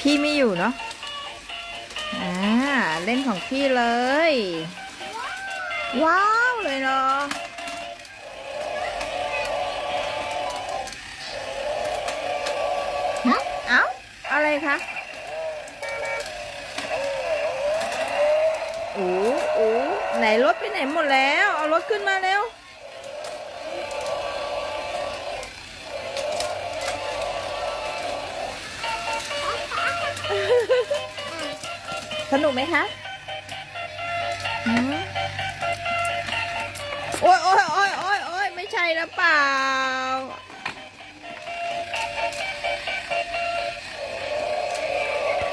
พี่ไม่อยู่เนาะ อ่า เล่นของพี่เลย ว้าวเลยเนาะ เอ้า อะไรคะโอ้โอ้ไหนรถไปไหนหมดแล้ว เอารถขึ้นมาเร็ว สนุกไหมคะหืมโอ้ยโอ้ยโอ้ยโอ้ยโอ้ยไม่ใช่แล้วเปล่า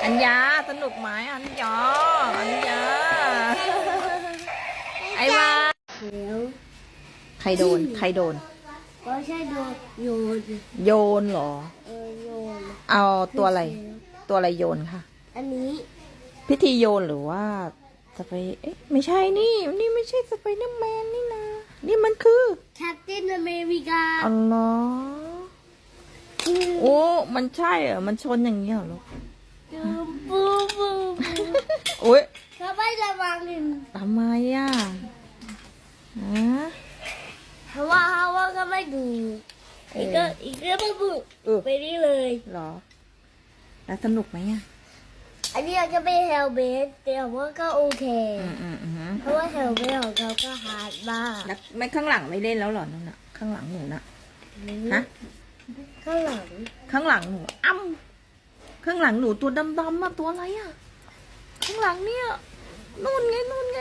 อัญญาสนุกไหมอัญญาอัญญาไอ้วาเขียวใครโดน ใครโดน ก็ใช่โดนโยน โยนเหรอ เออโยน เอาตัวอะไร ตัวอะไรโยนค่ะ อันนี้ พิธีโยนหรือว่าจะไปเอ๊ะไม่ใช่นี่ นี่ไม่ใช่สไปเดอร์แมนนี่นะนี่มันคือแคปเตนอเมริกาอ๋อเหรอโอ้ มันใช่เหรอ มันชนอย่างนี้เหรอลูกปูปูปูโอ้ยเขาไม่ระวังหนึ่งทำไมอะฮะเพราะว่าเขาว่าก็ไม่ดูอีกก็อีกก็ไม่บุกเออไปนี่เลยเหรอ แล้วสนุกไหมอะ อันนี้ก็ไม่เฮลเบสแต่ว่าก็โอเค อืมอืมอืมเพราะว่าเฮลเบสของเขาก็ฮาร์ดมากแล้วไม่ข้างหลังไม่เล่นแล้วเหรอนั่นน่ะ ข้างหลังหนูน่ะ ฮะ ข้างหลังข้างหลังหนูอ้ำข้างหลังหนูตัวดำๆมาตัวอะไรอะข้างหลังเนี่ยนู่นไงนู่นไง